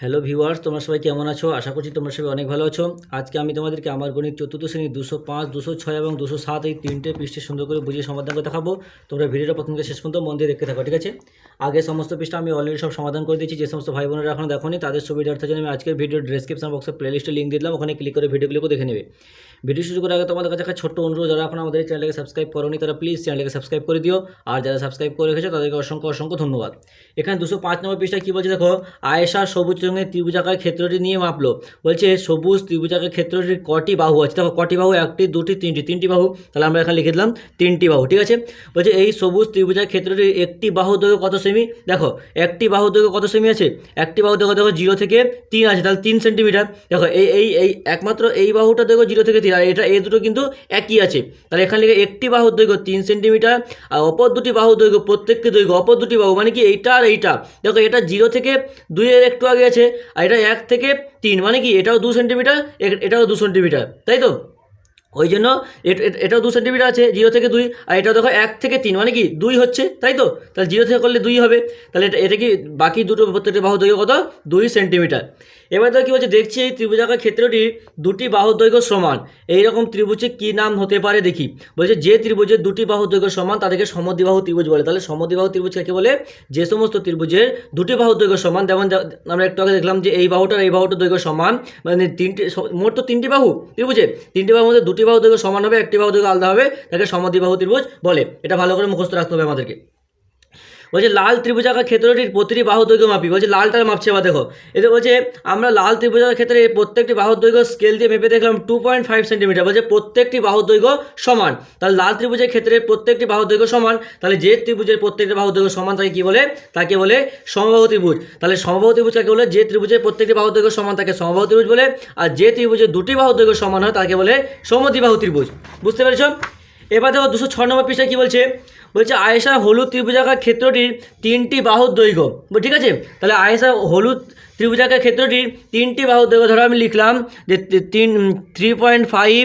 Hello viewers তোমরা সবাই কেমন আছো? আশা করছি তোমরা সবাই অনেক ভালো আছো। আজকে আমি তোমাদেরকে আমার গণিত চতুর্থ শ্রেণি দুশো পাঁচ, দুশো ছয় এবং দুশো সাত এই তিনটে পৃষ্ঠে সুন্দর করে বুঝিয়ে সমাধান করে দেখাবো। তোমরা ভিডিওটা প্রথম থেকে শেষ পর্যন্ত মন দিয়ে দেখতে থাকো, ঠিক আছে? আগে সমস্ত পৃষ্ঠা আমি অলরেডি সব সমাধান করে দিয়েছি। যে সমস্ত ভাই বোনেরা এখনও দেখোনি, তাদের সুবিধার্থে জন্য আমি আজকের ভিডিও ডেসক্রিপশন বক্সে প্লেলিস্টে লিঙ্ক দিলাম। ওখানে ক্লিক করে ভিডিওগুলোকে দেখে নেবে। ভিডিও শুরু করার আগে তোমাদের কাছে একটা ছোট্ট অনুরোধ, যারা এখন আমাদের চ্যানেলকে সাবস্ক্রাইব করোনি তারা প্লিজ চ্যানেলকে সাবস্ক্রাইব করে দিও। আর যারা সাবস্ক্রাইব করে রেখেছো তাদেরকে অসংখ্য অসংখ্য ধন্যবাদ। এখানে দুশো পাঁচ নম্বর পৃষ্ঠায় কী বলছে দেখো? আয়েশা সবুজ রঙের ত্রিভুজাকার ক্ষেত্রটি নিয়ে মাপলো। বলছে সবুজ ত্রিভুজাকার ক্ষেত্রটির কটি বাহু আছে? দেখো, কটি বাহু? একটি, দুটি, তিনটি। তিনটি বাহু? তাহলে আমরা এখানে লিখে দিলাম তিনটি বাহু, ঠিক আছে? বলছে এই সবুজ ত্রিভুজার ক্ষেত্রটির একটি বাহু দৈর্ঘ্য কত সেমি? দেখো, একটি বাহু দৈর্ঘ্য কত সেমি আছে? একটি বাহু দৈর্ঘ্য দেখো জিরো থেকে তিন আছে। তাহলে তিন সেন্টিমিটার দেখো, এই এই একমাত্র এই বাহুটা দৈর্ঘ্য জিরো থেকে তিন। এটা, এই দুটো কিন্তু একই আছে। তাহলে এখানে লিখে একটি বাহুর দৈর্ঘ্য তিন সেন্টিমিটার, আর অপর দুটি বাহুর দৈর্ঘ্য প্রত্যেকটি দৈর্ঘ্য, অপর দুটি বাহু মানে কি এইটা আর এইটা। দেখো এটা জিরো থেকে দুইয়ের একটু আগে আছে, আর এটা এক থেকে তিন মানে কি এটাও দু সেন্টিমিটার এটাও দু সেন্টিমিটার, তাই তো? ওই জন্য এট- এট- এটাও দু সেন্টিমিটার আছে জিরো থেকে দুই, আর এটা দেখো এক থেকে তিন মানে কি দুই হচ্ছে, তাই তো? তাহলে জিরো থেকে করলে দুই হবে, তাহলে এটা এটা কি বাকি দুটো প্রত্যেকটা বাহু দৈর্ঘ্য কত? দুই সেন্টিমিটার এবার তো কী বলছে, দেখছি এই ত্রিভুজাকার ক্ষেত্রটি দুটি বাহু দৈর্ঘ্য সমান। এই রকম ত্রিভুজে কী নাম হতে পারে দেখি। বলছে যে ত্রিভুজের দুটি বাহু দৈর্ঘ্য সমান, তাদেরকে সমদ্বিবাহু ত্রিভুজ বলে। তাহলে সমদ্বিবাহু ত্রিভুজ কাকে বলে? যে সমস্ত ত্রিভুজের দুটি বাহু দৈর্ঘ্য সমান, যেমন আমরা একটু আগে দেখলাম যে এই বাহুটার এই বাহুটার দৈর্ঘ্য সমান মানে তিনটি মোট তো তিনটি বাহু ত্রিভুজে। তিনটি বাহুর মধ্যে দুটি বাহু দৈর্ঘ্য সমান হবে, একটি বাহু থেকে আলাদা হবে, তাকে সমদ্বিবাহু ত্রিভুজ বলে। এটা ভালো করে মুখস্থ রাখতে হবে আমাদেরকে। বলছে, লাল ত্রিভুজাকার ক্ষেত্রটির প্রতিটি বাহু দৈর্ঘ্য মাপি। বলছে লালটা মাপছে এবার দেখো। এতে বলছে, আমরা লাল ত্রিভুজাকার ক্ষেত্রে প্রত্যেকটি বাহুর দৈর্ঘ্য স্কেল দিয়ে মেপে দেখলাম টু পয়েন্ট ফাইভ সেন্টিমিটার বলছে, প্রত্যেকটি বাহুর দৈর্ঘ্য সমান। তাহলে লাল ত্রিভুজের ক্ষেত্রে প্রত্যেকটি বাহুর দৈর্ঘ্য সমান। তাহলে যে ত্রিভুজের প্রত্যেকটি বাহুর দৈর্ঘ্য সমান, তাকে কী বলে? তাকে বলে সমবাহু ত্রিভুজ। তাহলে সমবাহু ত্রিভুজ কাকে বলে? যে ত্রিভুজের প্রত্যেকটি বাহুর দৈর্ঘ্য সমান, তাকে সমবাহু ত্রিভুজ বলে। আর যে ত্রিভুজের দুটি বাহুর দৈর্ঘ্য সমান হয়, তাকে বলে সমদ্বিবাহু ত্রিভুজ। বুঝতে পেরেছ? এবার দেখো দুশো ছ নম্বর পৃষ্ঠায় কী বলছে? বলছে, আয়েশা হলুদ ত্রিভুজাকার ক্ষেত্রটির তিনটি বাহুর দৈর্ঘ্য। ঠিক আছে? তাহলে আয়েশা হলুদ ত্রিভুজাকার ক্ষেত্রটির তিনটি বাহুর দৈর্ঘ্য। ধরো আমি লিখলাম যে তিন three point five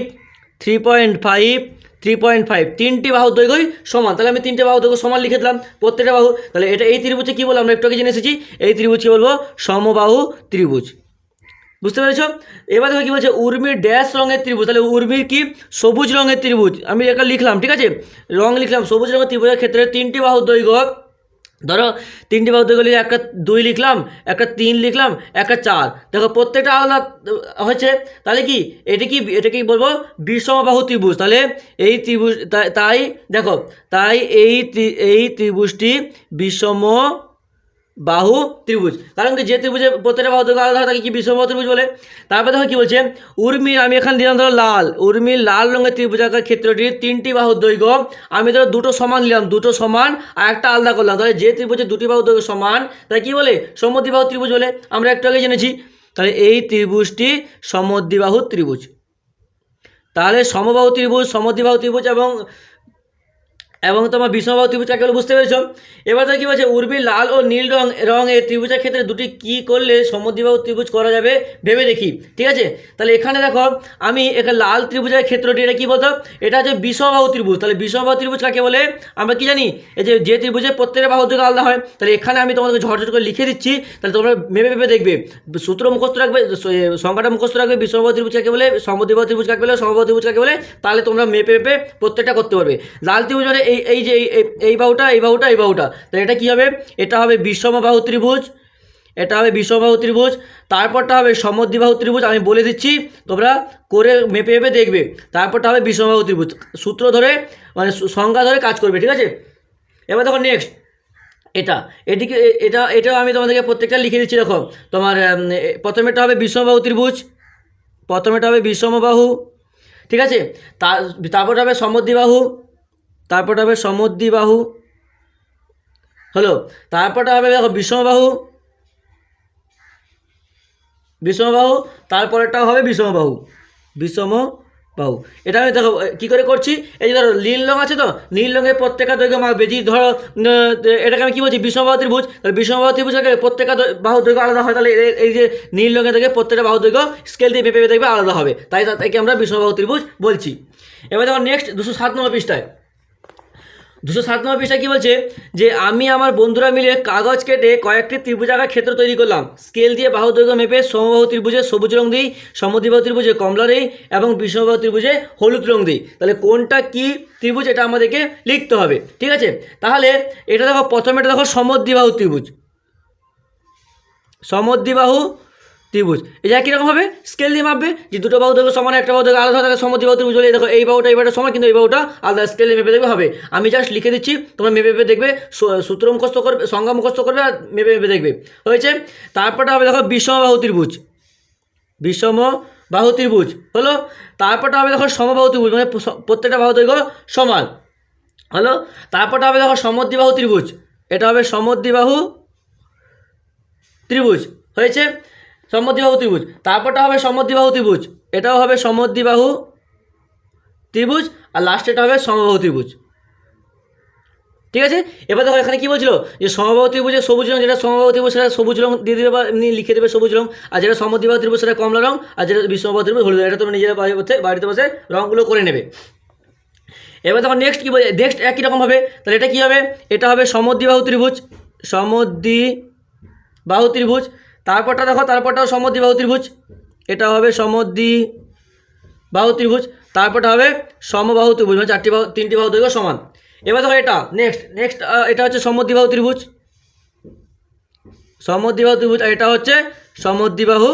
three point five three point five তিনটি বাহুর দৈর্ঘ্যই সমান। তাহলে আমি তিনটে বাহুর দৈর্ঘ্য সমান লিখে দিলাম, প্রত্যেকটা বাহু। তাহলে এটা এই ত্রিভুজে কী বলব আমরা একটু আগে জেনে এসেছি, এই ত্রিভুজকে বলব? সমবাহু ত্রিভুজ। বুঝতে পেরেছ? এবার দেখো কি বলছে, উর্মির ড্যাশ রঙের ত্রিভুজ। তাহলে উর্মির কি? সবুজ রঙের ত্রিভুজ। আমি এটা লিখলাম, ঠিক আছে? রং লিখলাম, সবুজ রঙের ত্রিভুজের ক্ষেত্রে তিনটি বাহু দৈর্ঘ্য। ধরো, তিনটি বাহু দৈর্ঘ্য লিখে একটা দুই লিখলাম, একটা তিন লিখলাম, একটা চার। দেখো, প্রত্যেকটা আলাদা হয়েছে। তাহলে কি? এটা কি এটা কি বলব? বিষমবাহু ত্রিভুজ। তাহলে এই ত্রিভুজ, তাই- দেখো, তাই এই এই ত্রিভুজটি বিষম বাহু ত্রিভুজ। কারণ কি যে ত্রিভুজের প্রত্যেকটা বাহু দৈর্ঘ্য আলাদা হয়, তাকে কি বিষমবাহু ত্রিভুজ বলে? তারপরে দেখো কি বলছে? উর্মির আমি এখানে দিলাম ধরো লাল। উর্মির লাল রঙের ত্রিভুজাকার ক্ষেত্রটির তিনটি বাহু দৈর্ঘ্য। আমি ধরো দুটো সমান নিলাম, দুটো সমান আর একটা আলাদা করলাম। তাহলে যে ত্রিভুজের দুটি বাহু দৈর্ঘ্য সমান তাই কি বলে? সমদ্বিবাহু ত্রিভুজ বলে। আমরা একটু আগে জেনেছি। তাহলে এই ত্রিভুজটি সমদ্বিবাহু ত্রিভুজ। তাহলে সমবাহু ত্রিভুজ সমদ্বিবাহু ত্রিভুজ এবং এবং তোমার বিষমবাহু ত্রিভুজ কাকে বলে বুঝতে পেরেছ? এবার তো কি বলছে? উর্বি লাল ও নীল রং এর ত্রিভুজের ক্ষেত্রে দুটি কি করলে সমদ্বিবাহু ত্রিভুজ করা যাবে? ভেবে দেখি। ঠিক আছে? তাহলে এখানে দেখো, আমি এখানে লাল ত্রিভুজের ক্ষেত্রটি এটা কি বলতো? এটা হচ্ছে বিষমবাহু ত্রিভুজ। তাহলে বিষমবাহু ত্রিভুজ কাকে বলে? আমরা কি জানি? এই যে যে ত্রিভুজের প্রত্যেকটা বাহু থেকে আলাদা হয়। তাহলে এখানে আমি তোমাদেরকে ঝটঝট করে লিখে দিচ্ছি। তাহলে তোমরা ভেবে ভেবে দেখবে। সূত্র মুখস্থ রাখবে সংখ্যাটা মুখস্থ রাখবে বিষমবাহু ত্রিভুজ কাকে বলে? সমদ্বিবাহু ত্রিভুজ কাকে বলে? সমবাহু ত্রিভুজ কাকে বলে? তাহলে তোমরা মেপে মেপে প্রত্যেকটা করতে পারবে। লাল ত্রিভুজ মানে এই এই যে, এই- এই- এই বাহুটা এই বাহুটা এই বাহুটা। তাহলে এটা কী হবে? এটা হবে বিষমবাহু ত্রিভুজ। এটা হবে বিষমবাহু ত্রিভুজ। তারপরটা হবে সমদ্বিবাহু ত্রিভুজ। আমি বলে দিচ্ছি, তোমরা করে মেপে মেপে দেখবে। তারপরটা হবে বিষমবাহু ত্রিভুজ। সূত্র ধরে মানে সংজ্ঞা ধরে কাজ করবে, ঠিক আছে? এবার দেখো নেক্সট এটা, এদিকে, এ- এটা, এটাও আমি তোমাদেরকে প্রত্যেকটা লিখে দিচ্ছি, দেখো। তোমার প্রথমেটা হবে বিষমবাহু ত্রিভুজ। প্রথমেটা হবে বিষমবাহু ঠিক আছে? তার তারপর হবে সমদ্বিবাহু। তারপর হবে সমদ্বিবাহু হলো, তারপরটা হবে দেখো বিষমবাহু বিষমবাহু তারপরেরটাও হবে বিষমবাহু বিষম বাহু। এটা আমি দেখো কী করে করছি? এই যে ধরো, নীল রঙ আছে তো, নীল রঙের প্রত্যেকটা দৈর্ঘ্য মাপবে যদি ধরো এটাকে আমি কী বলছি? বিষমবাহু ত্রিভুজ। তাহলে বিষমবাহু ত্রিভুজ থেকে প্রত্যেকটা বাহু দৈর্ঘ্য আলাদা হয়। তাহলে এই যে নীল রঙের থেকে প্রত্যেকটা বাহু দৈর্ঘ্য স্কেল দিয়ে মেপে দেখবে আলাদা হবে। তাই তাকে আমরা বিষমবাহু ত্রিভুজ বলছি। এবার দেখো নেক্সট দুশো সাত নম্বর পৃষ্ঠায়। দুশো সাত নম্বর পৃষ্ঠা কি বলছে? যে আমি আমার বন্ধুরা মিলে কাগজ কেটে কয়েকটি ত্রিভুজাকার ক্ষেত্র তৈরি করলাম। স্কেল দিয়ে বাহু দৈর্ঘ্য মেপে সমবাহু ত্রিভুজে সবুজ রং দিই, সমদ্বিবাহু ত্রিভুজে কমলা দিই এবং বিষমবাহু ত্রিভুজে হলুদ রং দিই। তাহলে কোনটা কি ত্রিভুজ এটা আমাদেরকে লিখতে হবে, ঠিক আছে? তাহলে এটা দেখো, প্রথমে এটা দেখো সমদ্বিবাহু ত্রিভুজ। সমদ্বিবাহু ত্রিভুজ। এটা কীরকম হবে? স্কেল দিয়ে মাপবে। যে দুটো বাহু দেখো সমান, একটা বাহু দেখো আলাদা থাকে সমদ্বিবাহু ত্রিভুজ হলে দেখো, এই বাহুটা এই বাহুটা সমান, কিন্তু এই বাহুটা আলাদা। স্কেল মেপে দেখবে হবে। আমি জাস্ট লিখে দিচ্ছি, তোমরা মেপে মেপে দেখবে সূত্র মুখস্থ করবে, সংজ্ঞা মুখস্থ করবে আর মেপে মেপে দেখবে। হয়েছে? তারপরটা হবে দেখো বিষমবাহু ত্রিভুজ। বিষম বাহু ত্রিভুজ। হলো? তারপরটা হবে দেখো সমবাহু ত্রিভুজ মানে প্রত্যেকটা বাহু দৈর্ঘ্য সমান। হলো? তারপরটা হবে দেখো সমদ্বিবাহু ত্রিভুজ। এটা হবে সমদ্বিবাহু ত্রিভুজ। হয়েছে? সমদ্বিবাহু ত্রিভুজ। তারপরটা হবে সমদ্বিবাহু ত্রিভুজ। এটাও হবে সমদ্বিবাহু ত্রিভুজ আর লাস্ট এটা হবে সমবাহু ত্রিভুজ। ঠিক আছে? এবার দেখো এখানে কি বলছিল? যে সমবাহু ত্রিভুজে সবুজ রং, যেটা সমবাহু ত্রিভুজ, সেটা সবুজ রং দিয়ে দেবে বা এমনি লিখে দেবে সবুজ রং। আর যেটা সমদ্বিবাহু ত্রিভুজ, সেটা কমলা রং। আর যেটা বিষমবাহু ত্রিভুজ, হলুদ, এটা তোমরা নিজেরা বাড়িতে বসে রঙগুলো করে নেবে। এবার দেখো নেক্সট কী বলে নেক্সট একই রকম হবে। তাহলে এটা কী হবে? এটা হবে সমদ্বিবাহু ত্রিভুজ। সমদ্বি বাহু ত্রিভুজ। তারপরটা দেখো, তারপরটাও সমদ্বিবাহু ত্রিভুজ। এটা হবে সমদ্বি বাহু ত্রিভুজ, তারপরটা হবে সমবাহু ত্রিভুজ মানে চারটি বাহু, তিনটি বাহু দৈর্ঘ্য সমান। এবার দেখো এটা নেক্সট নেক্সট এটা হচ্ছে সমদ্বিবাহু ত্রিভুজ। সমদ্বিবাহু ত্রিভুজ, আর এটা হচ্ছে সমদ্বিবাহু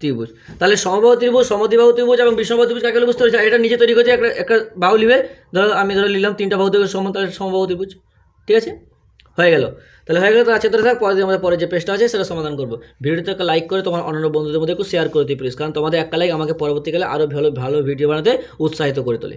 ত্রিভুজ। তাহলে সমবাহু ত্রিভুজ সমদ্বিবাহু ত্রিভুজ এবং বিষমবাহু ত্রিভুজ কাকে বুঝতে পেরেছি? এটা নিজে তৈরি করেছে, একটা একটা বাহু লিবে। ধরো, আমি ধরো নিলাম তিনটা বাহু দৈর্ঘ্য সমান, তাহলে সমবাহু ত্রিভুজ। ঠিক আছে? হয়ে গেল। তাহলে হয়ে গেল তো আছে ধরে থাক পরে আমাদের পরে যে পেজটা আছে, সেটা সমাধান করব। ভিডিওতে একটা লাইক করে তোমার অন্যান্য বন্ধুদের মধ্যে একটু শেয়ার করে দিই প্লিজ কারণ তোমাদের একটা লাইক আমাকে পরবর্তীকালে আরও ভালো ভালো ভিডিও বানাতে উৎসাহিত করে তোলে।